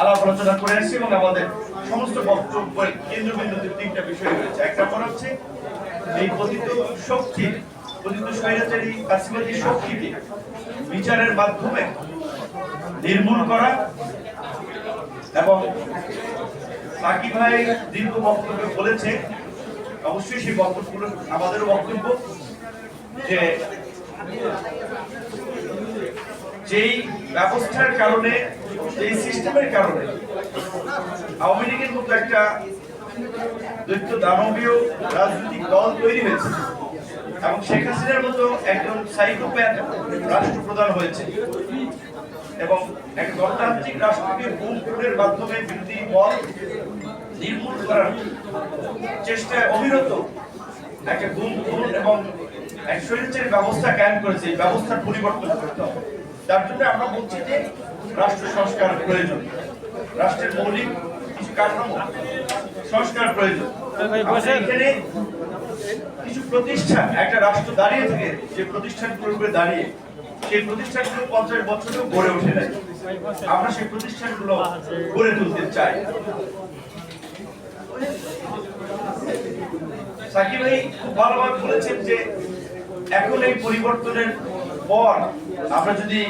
আলাপ আলোচনা করে আসছি এবং আমাদের সমস্ত বক্তব্যের কেন্দ্রবিন্দুতে তিনটা বিষয় রয়েছে। এক নম্বর হচ্ছে, এই পতিত শক্তি পতিত স্বৈরাচারী কাশিবাদী শক্তিকে বিচারের মাধ্যমে নির্মূল করা এবং সাকিব ভাই দীর্ঘ বক্তব্য বলেছে অবশ্যই সেই বক্তব্যগুলো, আমাদেরও বক্তব্য, যে যেই ব্যবস্থার কারণে এই সিস্টেমের কারণে আওয়ামী লীগের মতো একটা দৈত্য দানবীয় রাজনৈতিক দল তৈরি হয়েছে এবং শেখ হাসিনার মতো একজন সাইকোপ্যাথ রাষ্ট্রপ্রধান হয়েছে এবং এক গণতান্ত্রিক রাষ্ট্রকে গুম মাধ্যমে বিরোধী মত নির্মূল করার চেষ্টায় অবিরত একটা গুম এবং এক স্বৈরাচারী ব্যবস্থা কায়েম করেছে। এই ব্যবস্থার পরিবর্তন করতে হবে। তার জন্য আমরা বলছি যে রাষ্ট্র সংস্কার প্রয়োজন। রাষ্ট্রের মৌলিক কিছু কাঠামো সংস্কার প্রয়োজন। এখানে কিছু প্রতিষ্ঠান একটা রাষ্ট্র দাঁড়িয়ে থেকে যে প্রতিষ্ঠানগুলোর উপরে দাঁড়িয়ে। সেই প্রতিষ্ঠানগুলো পঞ্চাশ বছরেও গড়ে ওঠে নাই। আমরা সেই প্রতিষ্ঠানগুলো গড়ে তুলতে চাই। সাকিব ভাই খুব ভালোভাবে বলেছেন যে এখন এই পরিবর্তনের পর আমরা যদি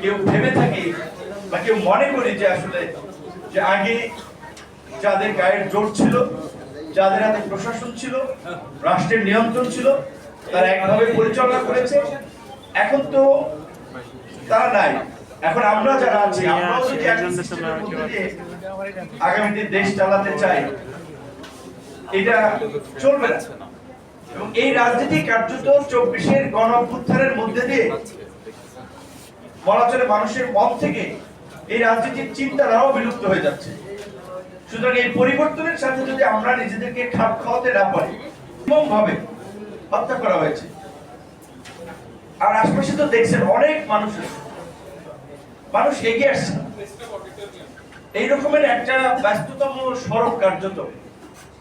কেউ ভেবে থাকি বা কেউ মনে করি যে আসলে যে আগে যাদের গায়ের জোর ছিল, যাদের হাতে প্রশাসন ছিল, রাষ্ট্রের নিয়ন্ত্রণ ছিল, তারা একভাবে পরিচালনা করেছে। এখন তো তারা নাই। এখন আমরা যারা আছি আগামীতে দেশ চালাতে চাই, এটা চলবে না। এবং এই রাজনীতি কার্যত চব্বিশের গণ অভ্যুত্থানের মধ্যে দিয়ে বলা চলে মানুষের মন থেকে এই রাজনীতির চিন্তাধারাও বিলুপ্ত হয়ে যাচ্ছে। সুতরাং এই পরিবর্তনের সাথে যদি আমরা নিজেদেরকে খাপ খাওয়াতে না পারি ভাবে হত্যা করা হয়েছে। আর আশপাশে তো দেখছেন অনেক মানুষ মানুষ এগিয়ে আসছে। এই রকমের একটা ব্যস্ততম সড়ক কার্যত।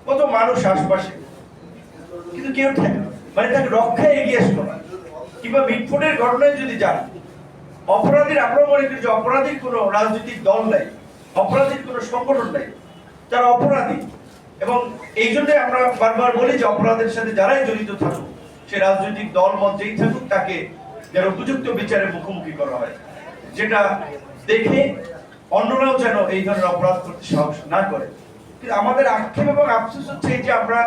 কত মানুষ আশপাশে? কিন্তু কেউ মানে তাকে রক্ষায় এগিয়ে আসলো না। কিংবা মিটফোটের ঘটনায় যদি যান, অপরাধীর আমরা করি যে অপরাধীর কোনো রাজনৈতিক দল নাই, অপরাধীর কোনো সংগঠন নাই, তারা অপরাধী। এবং এই জন্যই আমরা বারবার বলি যে অপরাধের সাথে যারাই জড়িত থাকুক, সে রাজনৈতিক দল মত যেই থাকুক, তাকে যেন উপযুক্ত বিচারের মুখোমুখি করা হয়। যেটা দেখে অন্যরাও যেন এই ধরনের অপরাধ করতে সাহস না করে। কিন্তু আমাদের আক্ষেপ এবং আফসোস হচ্ছে এই যে আমরা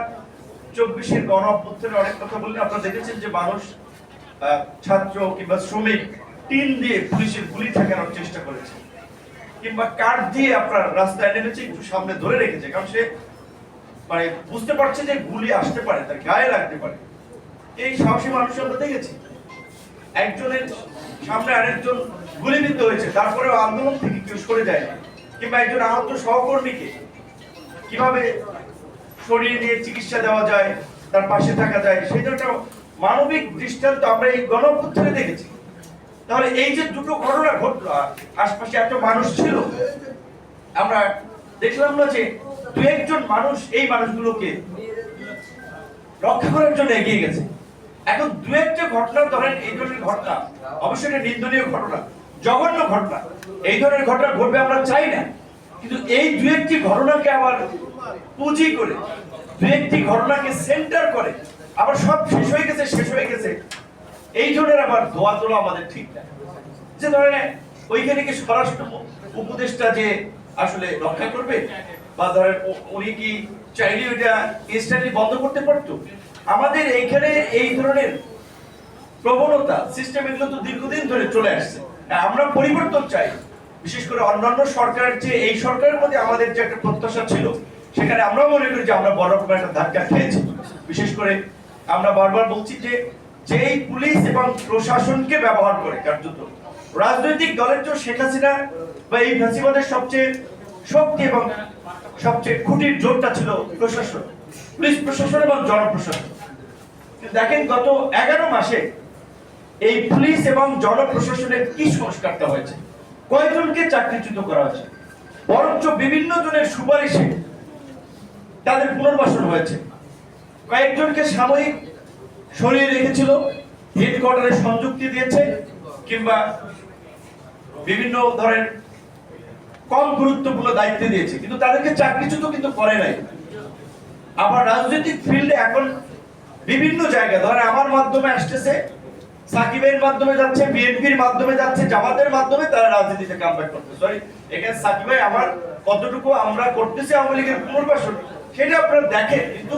চব্বিশের গণ অভ্যুত্থানে অনেক কথা বললেন আপনারা দেখেছেন যে মানুষ ছাত্র কিংবা শ্রমিক টিন দিয়ে পুলিশের গুলি ঠেকানোর চেষ্টা করেছে। কিংবা কাঠ দিয়ে আপনার রাস্তায় নেমেছে একটু সামনে ধরে রেখেছে, কারণ সে মানে বুঝতে পারছে যে গুলি আসতে পারে, তার গায়ে লাগতে পারে। এই সাহসী মানুষ আমরা দেখেছি। একজনের সামনে আরেকজন গুলিবিদ্ধ হয়েছে তারপরে আন্দোলন থেকে কেউ সরে যায়। কিংবা একজন আহত সহকর্মীকে কীভাবে সরিয়ে নিয়ে চিকিৎসা দেওয়া যায়, তার পাশে থাকা যায়। সেই একটা মানবিক দৃষ্টান্ত আমরা এই গণঅভ্যুত্থানে দেখেছি। তাহলে এই যে দুটো ঘটনা ঘটলো আশপাশে এত মানুষ ছিল, আমরা দেখলাম না যে দু একজন মানুষ এই মানুষগুলোকে রক্ষা করার জন্য এগিয়ে গেছে। এখন দু একটা ঘটনা, ধরেন এই ধরনের ঘটনা, অবশ্যই নিন্দনীয় ঘটনা, জঘন্য ঘটনা। এই ধরনের ঘটনা ঘটবে আমরা চাই না। কিন্তু এই দু একটি ঘটনাকে আবার পুঁজি করে, দু একটি ঘটনাকে সেন্টার করে, আবার সব শেষ হয়ে গেছে, শেষ হয়ে গেছে। এই ধরনের আবার ধোয়া তোলা আমাদের ঠিক না। যে ধরেন, ওইখানে কি স্বরাষ্ট্র উপদেষ্টা যে আসলে রক্ষা করবে, বা ধরেন উনি কি চাইলে ওইটা ইনস্ট্যান্টলি বন্ধ করতে পারতো? আমাদের এইখানে এই ধরনের প্রবণতা সিস্টেম এগুলো তো দীর্ঘদিন ধরে চলে আসছে। আমরা পরিবর্তন চাই। বিশেষ করে অন্যান্য সরকারের যে, এই সরকারের মধ্যে আমাদের যে একটা প্রত্যাশা ছিল, সেখানে আমরা মনে করি যে আমরা বড় রকমের একটা ধাক্কা খেয়েছি। বিশেষ করে আমরা বারবার বলছি যে, যেই পুলিশ এবং প্রশাসনকে ব্যবহার করে কার্যত, রাজনৈতিক দলের যে শেখ হাসিনা বা এই ফ্যাসিবাদের সবচেয়ে শক্তি এবং সবচেয়ে খুঁটির জোরটা ছিল প্রশাসন, পুলিশ প্রশাসন এবং জনপ্রশাসন। দেখেন, গত এগারো মাসে এই পুলিশ এবং জনপ্রশাসনের কি সংস্কারটা হয়েছে? কয়জনকে চাকরিচ্যুত করা হয়েছে? বরঞ্চ বিভিন্ন জনের সুপারিশে তাদের পুনর্বাসন হয়েছে। কয়েকজনকে সাময়িক সরিয়ে রেখেছিল হেডকোয়ার্টারে সংযুক্তি দিয়েছে, কিংবা বিভিন্ন ধরেন কম গুরুত্বপূর্ণ দায়িত্ব দিয়েছে। কিন্তু তাদেরকে চাকরিচ্যুত কিন্তু করে নাই। আবার রাজনৈতিক ফিল্ডে এখন বিভিন্ন জায়গায়, ধরেন আমার মাধ্যমে আসতেছে সাকিবের মাধ্যমে যাচ্ছে, বিএনপির মাধ্যমে যাচ্ছে, জামাতের মাধ্যমে তারা রাজনীতিতে কামব্যাক করতে সরি এখানে সাকিব ভাই আমার কতটুকু আমরা করতেছি আওয়ামী লীগের পুনর্বাসন, সেটা আপনারা দেখেন, কিন্তু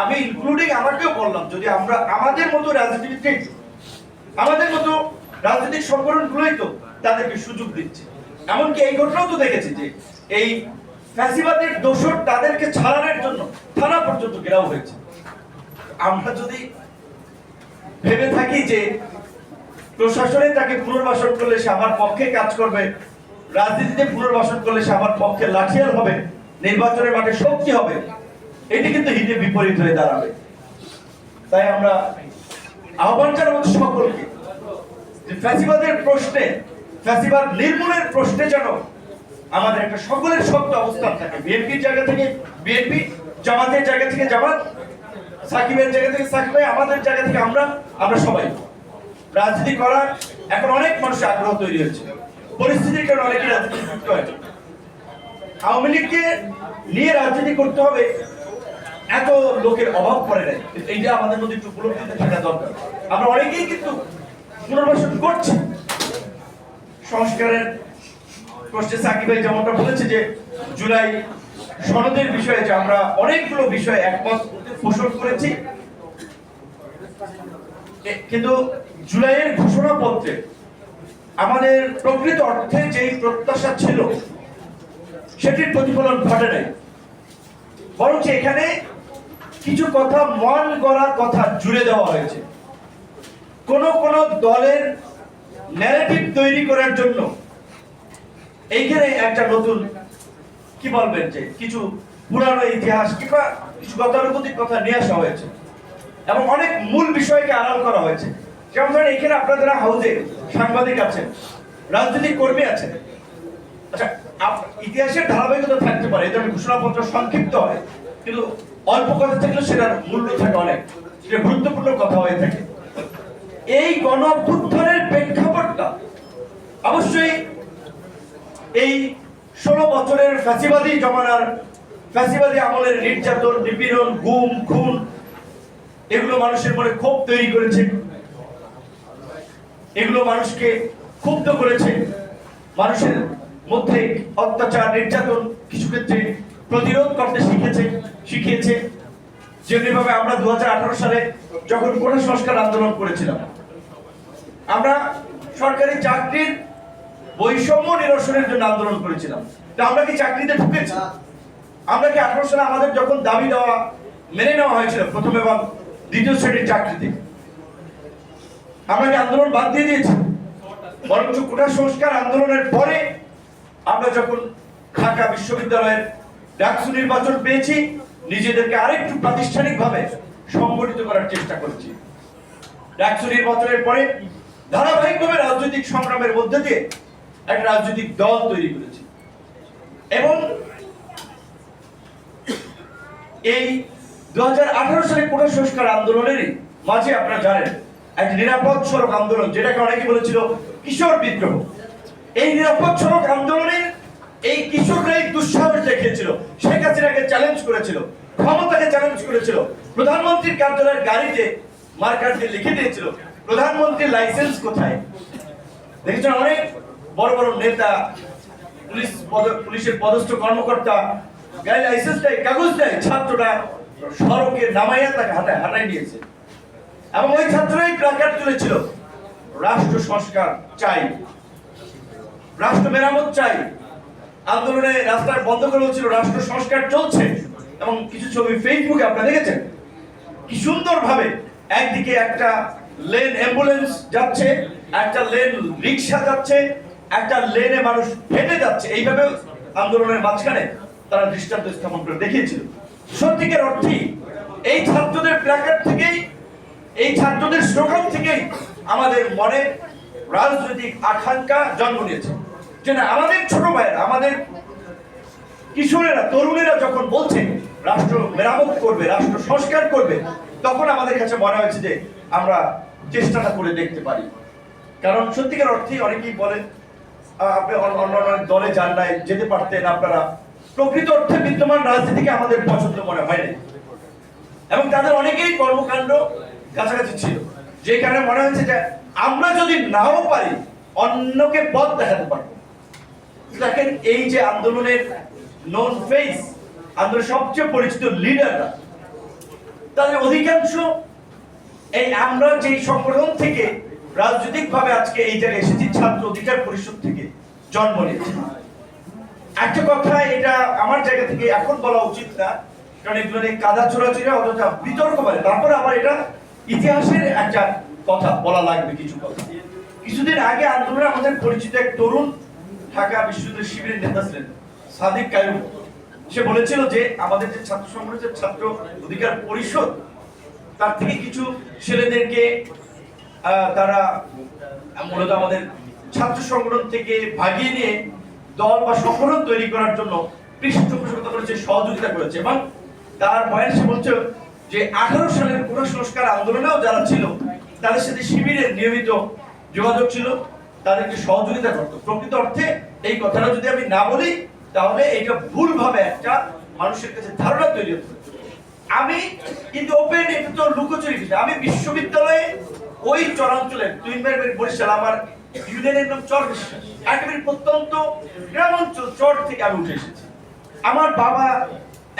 আমি ইনক্লুডিং আমাকেও বললাম, যদি আমরা আমাদের মতো রাজনীতিবিদ আমাদের মতো রাজনৈতিক সংগঠনগুলোই তো তাদেরকে সুযোগ দিচ্ছে। এমনকি এই ঘটনাও তো দেখেছি যে এই ফ্যাসিবাদের দোষর তাদেরকে ছাড়ানোর জন্য থানা পর্যন্ত ঘেরাও হয়েছে। আমরা যদি ভেবে থাকি যে প্রশাসনে তাকে পুনর্বাসন করলে সে আমার পক্ষে কাজ করবে, রাজনীতিতে পুনর্বাসন করলে সে আমার পক্ষে লাঠিয়াল হবে, নির্বাচনের মাঠে শক্তি হবে, এটি কিন্তু হিতে বিপরীত হয়ে দাঁড়াবে। তাই আমরা আহ্বান জানাব সকলকে ফ্যাসিবাদের প্রশ্নে, ফ্যাসিবাদ নির্মূলের প্রশ্নে যেন আমাদের একটা সকলের শক্ত অবস্থান থাকে। বিএনপির জায়গা থেকে, বিএনপি জামাতের জায়গা থেকে জামাত সাকিবের জায়গা থেকে সাকিব ভাই, আমাদের জায়গা থেকে আমরা আমরা সবাই। রাজনীতি করার এখন অনেক মানুষের আগ্রহ তৈরি হয়েছে। পরিস্থিতির কারণে অনেকে রাজনীতি করতে হয় আওয়ামী লীগকে নিয়ে রাজনীতি করতে হবে, এত লোকের অভাব পড়ে নাই। এইটা আমাদের মধ্যে একটু উপলব্ধিতে থাকা দরকার। আমরা অনেকেই কিন্তু পুনর্বাসন করছি। সংস্কারের প্রশ্নে সাকিব ভাই যেমনটা বলেছে যে, জুলাই সনদের বিষয়ে যে আমরা অনেকগুলো বিষয়ে একমত পোষণ করেছি। কিন্তু জুলাইয়ের ঘোষণাপত্রে আমাদের প্রকৃত অর্থে যেই প্রত্যাশা ছিল, সেটির প্রতিফলন ঘটে নাই। বরঞ্চ এখানে কিছু কথা মন গড়া কথা জুড়ে দেওয়া হয়েছে। কোন কোন দলের ন্যারেটিভ তৈরি করার জন্য এইখানে একটা নতুন, কি বলবেন যে, কিছু পুরানো ইতিহাস কিংবা গতানুগতিক কথা নিয়ে আসা হয়েছে। এবং অনেক মূল বিষয়কে আড়াল করা হয়েছে। যেমন ধরেন, এখানে আপনাদের হাউজে সাংবাদিক আছেন, রাজনৈতিক কর্মী আছেন। আচ্ছা ইতিহাসের ধারাবাহিকতা থাকতে পারে ধরনের ঘোষণাপত্র সংক্ষিপ্ত হয়, কিন্তু অল্প কথা থাকলে সেটার মূল্য থাকে অনেক। সেটা গুরুত্বপূর্ণ কথা হয়ে থাকে। এই গণ প্রেক্ষাপটটা অবশ্যই এই ষোলো বছরের ফ্যাসিবাদী জমানার ফ্যাসিবাদী আমলের নির্যাতন, নিপীড়ন, গুম, খুন, এগুলো মানুষের মনে ক্ষোভ তৈরি করেছে। এগুলো মানুষকে ক্ষুব্ধ করেছে। মানুষের মধ্যে অত্যাচার, নির্যাতন কিছু ক্ষেত্রে প্রতিরোধ করতে শিখেছে, শিখিয়েছে। যেমনিভাবে আমরা দু হাজার আঠারো সালে যখন কোটা সংস্কার আন্দোলন করেছিলাম, আমরা সরকারি চাকরির বৈষম্য নিরসনের জন্য আন্দোলন করেছিলাম। তা আমরা কি চাকরিতে ঢুকেছি? আমরা কি আঠারো সালে আমাদের যখন দাবি দেওয়া মেনে নেওয়া হয়েছিল প্রথম এবং দ্বিতীয় শ্রেণির চাকরিতে আমরা কি আন্দোলন বাদ দিয়ে দিয়েছি? বরঞ্চ কোটা সংস্কার আন্দোলনের পরে আমরা যখন ঢাকা বিশ্ববিদ্যালয়ের ডাকসু নির্বাচন পেয়েছি, নিজেদেরকে আরেকটু প্রাতিষ্ঠানিকভাবে সংগঠিত করার চেষ্টা করেছি। ডাকসু নির্বাচনের পরে ধারাবাহিকভাবে রাজনৈতিক সংগ্রামের মধ্যে দিয়ে একটা রাজনৈতিক দল তৈরি করেছি। এবং এই দুই হাজার আঠারো সালে কোটা সংস্কার আন্দোলনেরই মাঝে আপনারা জানেন এক নিরাপদ সড়ক আন্দোলন, যেটাকে অনেকে বলেছিল কিশোর বিদ্রোহ। এই নিরাপদ সড়ক আন্দোলনে এই কিশোররাই দুঃসাহস দেখিয়েছিল, শেখ হাসিনাকে চ্যালেঞ্জ করেছিল, ক্ষমতাকে চ্যালেঞ্জ করেছিল। প্রধানমন্ত্রীর কার্যালয়ের গাড়িতে মার্কার দিয়ে লিখে দিয়েছিল, প্রধানমন্ত্রীর লাইসেন্স কোথায়? দেখেছেন অনেক বড় বড় নেতা, পুলিশ পুলিশের পদস্থ কর্মকর্তা সড়কে নামাইয়া তাকে নিয়েছে। এবং ওই তুলেছিল। রাষ্ট্র সংস্কার চাই। রাষ্ট্র মেরামত চাই। আন্দোলনে রাস্তা বন্ধ করে হচ্ছিল, রাষ্ট্র সংস্কার চলছে। এবং কিছু ছবি ফেসবুকে আপনারা দেখেছেন? কি সুন্দর ভাবে একদিকে একটা লেন অ্যাম্বুলেন্স যাচ্ছে, একটা লেন রিক্সা যাচ্ছে, একটা লেনে মানুষ হেঁটে যাচ্ছে। এইভাবে আন্দোলনের মাঝখানে তারা দৃষ্টান্ত স্থাপন করে দেখিয়েছিল। সত্যিকার অর্থেই এই ছাত্রদের প্ল্যাকার্ড থেকেই, এই ছাত্রদের স্লোগান থেকেই আমাদের মনে রাজনৈতিক আকাঙ্ক্ষা জন্ম নিয়েছে। যে না আমাদের ছোট ভাইয়েরা, আমাদের কিশোরেরা, তরুণেরা যখন বলছে, রাষ্ট্র মেরামত করবে, রাষ্ট্র সংস্কার করবে, তখন আমাদের কাছে মনে হয়েছে যে আমরা চেষ্টাটা করে দেখতে পারি। কারণ সত্যিকার অর্থে অনেকেই বলেন আপনি অন্য অন্য দলে যান নাই, যেতে পারতেন আপনারা। প্রকৃত অর্থে বিদ্যমান রাজনীতিকে আমাদের পছন্দ মনে হয়নি এবং তাদের অনেকেই কর্মকাণ্ড কাছাকাছি ছিল, যে কারণে মনে হয়েছে যে আমরা যদি নাও পারি, অন্যকে পথ দেখাতে পারব। দেখেন এই যে আন্দোলনের নন ফেস আন্দোলনের সবচেয়ে পরিচিত লিডাররা তাদের অধিকাংশ এই আমরা যে সংগঠন থেকে রাজনৈতিক ভাবে আজকে এই জায়গায় এসেছি, ছাত্র অধিকার পরিষদ থেকে জন্ম নিয়েছি। একটা কথা, এটা আমার জায়গা থেকে এখন বলা উচিত না, কারণ এগুলো নিয়ে কাদা চোরাচুরি অযথা বিতর্ক করে তারপরে আবার এটা ইতিহাসের একটা কথা বলা লাগবে কিছু কথা। কিছুদিন আগে আন্দোলনে আমাদের পরিচিত এক তরুণ ঢাকা বিশ্ববিদ্যালয় শিবিরের নেতা ছিলেন, সাদিক কায়ুম সে বলেছিল যে আমাদের যে ছাত্র সংগঠনের ছাত্র অধিকার পরিষদ, তার থেকে কিছু ছেলেদেরকে তারা মূলত আমাদের ছাত্র সংগঠন থেকে ভাগিয়ে নিয়ে দল বা সংগঠন তৈরি করার জন্য পৃষ্ঠপোষকতা করেছে, সহযোগিতা করেছে। এবং তার বয়ান সে বলছে যে, আঠারো সালের পুরো সংস্কার আন্দোলনেও যারা ছিল, তাদের সাথে শিবিরের নিয়মিত যোগাযোগ ছিল, তাদেরকে সহযোগিতা করতো। প্রকৃত অর্থে এই কথাটা যদি আমি না বলি, তাহলে এটা ভুলভাবে একটা মানুষের কাছে ধারণা তৈরি হতো। আমি কিন্তু ওপেন এটা তো লুকোচুরি আমি বিশ্ববিদ্যালয়ে ওই চরাঞ্চলে তুই বরিশাল, আমার ইউনিয়নের নাম চর একেবারে প্রত্যন্ত চর থেকে আমি উঠে এসেছি। আমার বাবা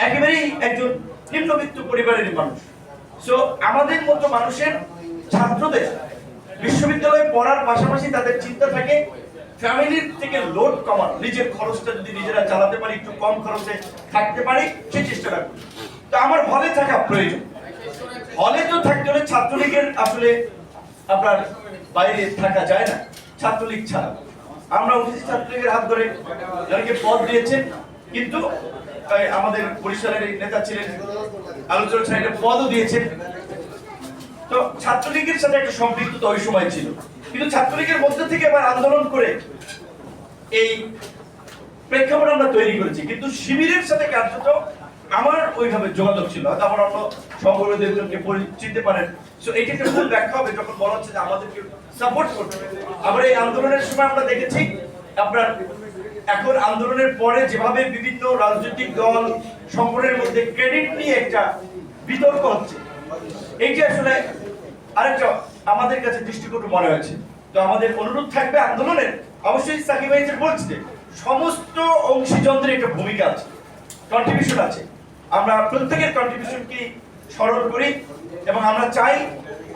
একেবারেই একজন নিম্নবিত্ত পরিবারের মানুষ। সো আমাদের মতো মানুষের ছাত্রদের বিশ্ববিদ্যালয়ে পড়ার পাশাপাশি তাদের চিন্তা থাকে, ফ্যামিলির থেকে লোড নিজের খরচটা যদি নিজেরা চালাতে পারি, একটু কম খরচে থাকতে পারি, সেই চেষ্টাটা করি। তো আমার হলে থাকা প্রয়োজন। হলে তো থাকতে হলে ছাত্রলীগের আসলে আপনার বাইরে থাকা যায় না। ছাত্রলীগ ছাড়া। আমরা উঠেছি ছাত্রলীগের হাত ধরে। যাদেরকে পদ দিয়েছেন, কিন্তু আমাদের বরিশালের নেতা ছিলেন আলোচনা সাইডে পদও দিয়েছেন। তো ছাত্রলীগের সাথে একটা সম্পৃক্ততা ওই সময় ছিল। কিন্তু ছাত্রলীগের মধ্যে থেকে আবার আন্দোলন করে এই প্রেক্ষাপট আমরা তৈরি করেছি। কিন্তু শিবিরের সাথে কার্যত আমার ওইভাবে যোগাযোগ ছিল হয়তো আমার অন্য সংগঠনের চিনতে পারেন সো এইটা একটা ভুল ব্যাখ্যা হবে যখন বলা হচ্ছে যে আমাদেরকে সাপোর্ট করতে। আবার এই আন্দোলনের সময় আমরা দেখেছি, আপনার এখন আন্দোলনের পরে যেভাবে বিভিন্ন রাজনৈতিক দল সংগঠনের মধ্যে ক্রেডিট নিয়ে একটা বিতর্ক হচ্ছে। আসলে আরেকটা আমাদের কাছে দৃষ্টিকটু মনে হয়েছে। তো আমাদের অনুরোধ থাকবে আন্দোলনের অবশ্যই সাকিব ভাই বলছে যে সমস্ত অংশীজনদের একটা ভূমিকা আছে কন্ট্রিবিউশন আছে। আমরা প্রত্যেকের কন্ট্রিবিউশনকে স্মরণ করি এবং আমরা চাই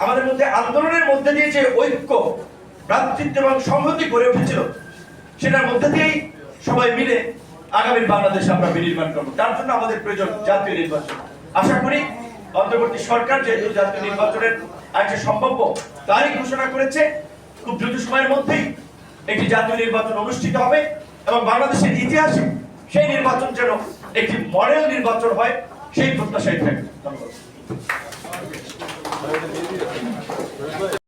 আমাদের মধ্যে আন্দোলনের মধ্যে দিয়ে যে ঐক্য, ভ্রাতৃত্ব এবং সংহতি গড়ে উঠেছিল, সেটার মধ্যে দিয়েই সবাই মিলে আগামীর বাংলাদেশ আমরা বিনির্মাণ করব। তার জন্য আমাদের প্রয়োজন জাতীয় নির্বাচন। আশা করি অন্তর্বর্তী সরকার যেহেতু জাতীয় নির্বাচনের একটা সম্ভাব্য তারিখ ঘোষণা করেছে, খুব দ্রুত সময়ের মধ্যেই একটি জাতীয় নির্বাচন অনুষ্ঠিত হবে এবং বাংলাদেশের ইতিহাসে সেই নির্বাচন যেন একটি মডেল নির্বাচন হয় সেই প্রত্যাশায় থাকবে। ধন্যবাদ।